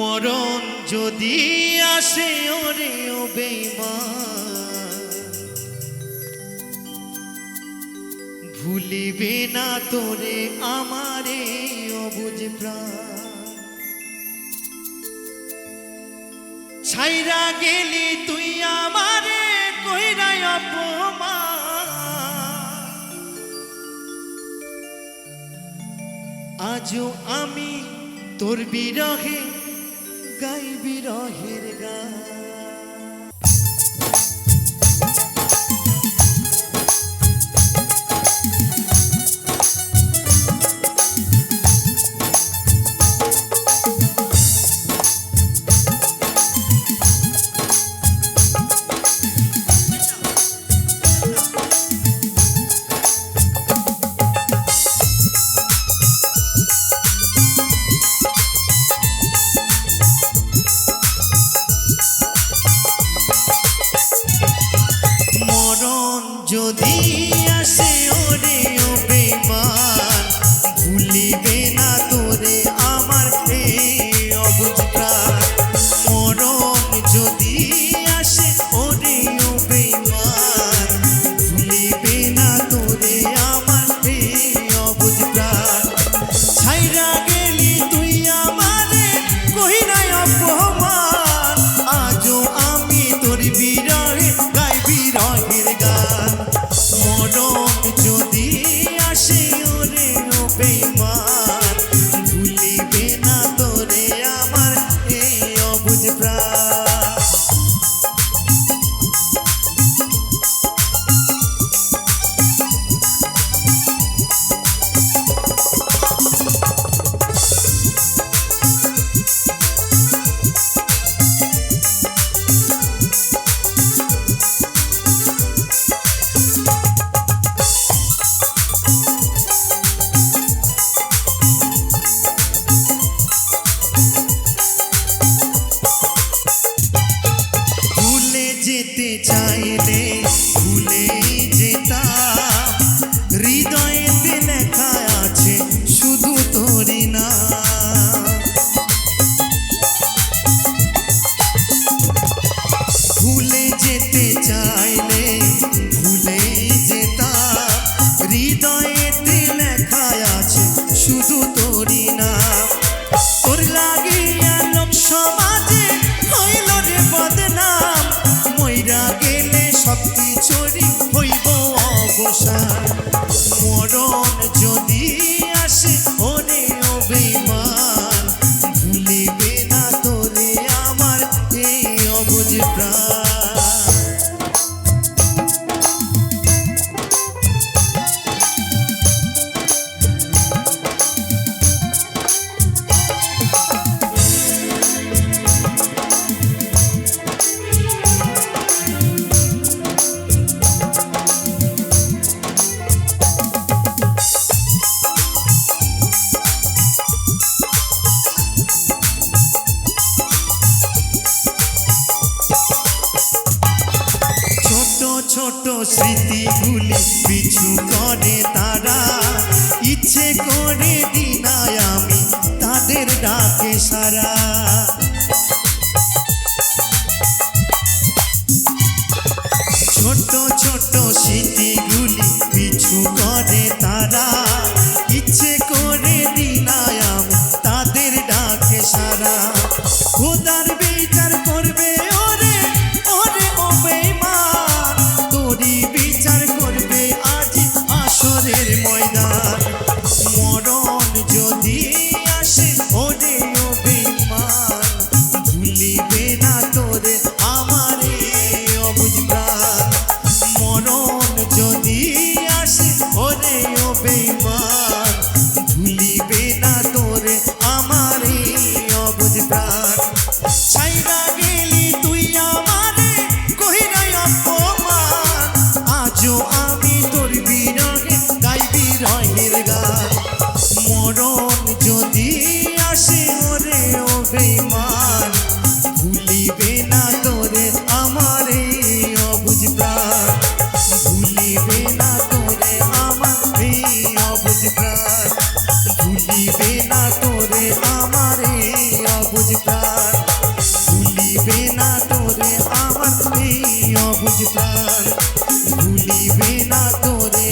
মরণ যদি আসে, ওরে ও ভুলিবে না তোরে আমারে, অবুজ প্রাণ। ছাইরা গেলি তুই আমারে কইরাই অপমা আজও আমি তোর বিরহে গাই বিরহের গান। চাইলে passar স্মৃতি তোরে আমারে অবুঝ প্রাণ ভুলিবে না তোরে আমার এই অবুঝ প্রাণ ভুলিবে না তোরে